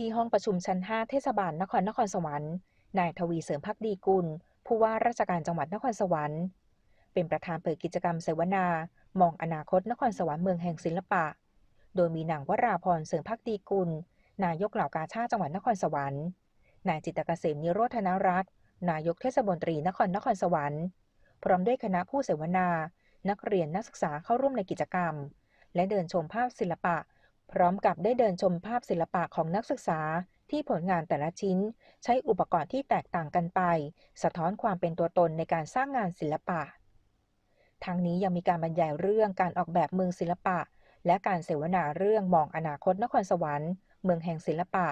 ที่ห้องประชุมชั้น 5 เทศบาลนครนครสวรรค์ นายทวีเสริมพักดีกุล ผู้ว่าราชการจังหวัดนครสวรรค์ เป็นประธานเปิดกิจกรรมเสวนา มองอนาคตนครสวรรค์เมืองแห่งศิลปะ โดยมีนางวราพรเสริมพักดีกุล นายกเหล่ากาชาติจังหวัดนครสวรรค์ นายจิตรเกษมนิโรธนรัตน์นายกเทศมนตรีนครนครสวรรค์ พร้อมด้วยคณะผู้เสวนา นักเรียนนักศึกษาเข้าร่วมในกิจกรรม และเดินชมภาพศิลปะ พร้อมกับได้เดินชมภาพศิลปะของนักศึกษาที่ผลงานแต่ละชิ้น ใช้อุปกรณ์ที่แตกต่างกันไป สะท้อนความเป็นตัวตนในการสร้างงานศิลปะ ทั้งนี้ยังมีการบรรยายเรื่องการออกแบบเมืองศิลปะ และการเสวนาเรื่องมองอนาคตนครสวรรค์ เมืองแห่งศิลปะ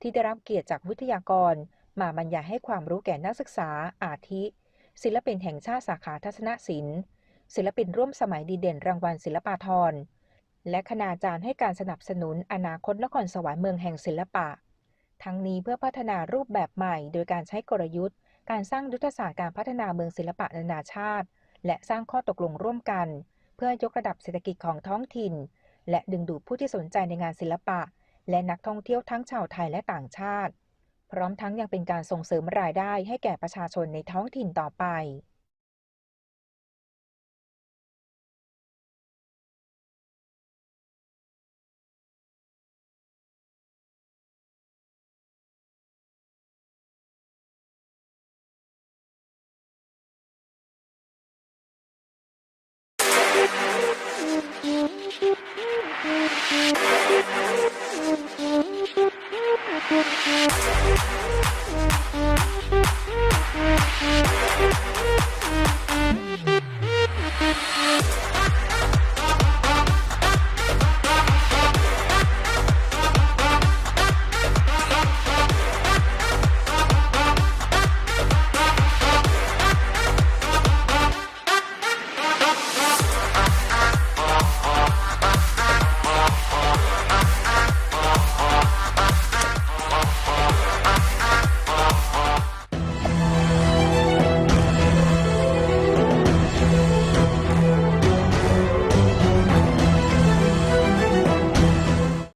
ที่ได้รับเกียรติจากวิทยากร มาบรรยายให้ความรู้แก่นักศึกษา อาทิ ศิลปินแห่งชาติสาขาทัศนศิลป์ ศิลปินร่วมสมัยดีเด่นรางวัลศิลปาธร และคณาจารย์ให้การสนับสนุนอนาคตนครสวรรค์เมืองแห่งศิลปะ ทั้งนี้เพื่อพัฒนารูปแบบใหม่ โดยการใช้กลยุทธ์ การสร้างยุทธศาสตร์การพัฒนาเมืองศิลปะนานาชาติ และสร้างข้อตกลงร่วมกัน เพื่อยกระดับเศรษฐกิจของท้องถิ่น และดึงดูดผู้ที่สนใจในงานศิลปะ และนักท่องเที่ยวทั้งชาวไทยและต่างชาติ พร้อมทั้งยังเป็นการส่งเสริมรายได้ให้แก่ประชาชนในท้องถิ่นต่อไป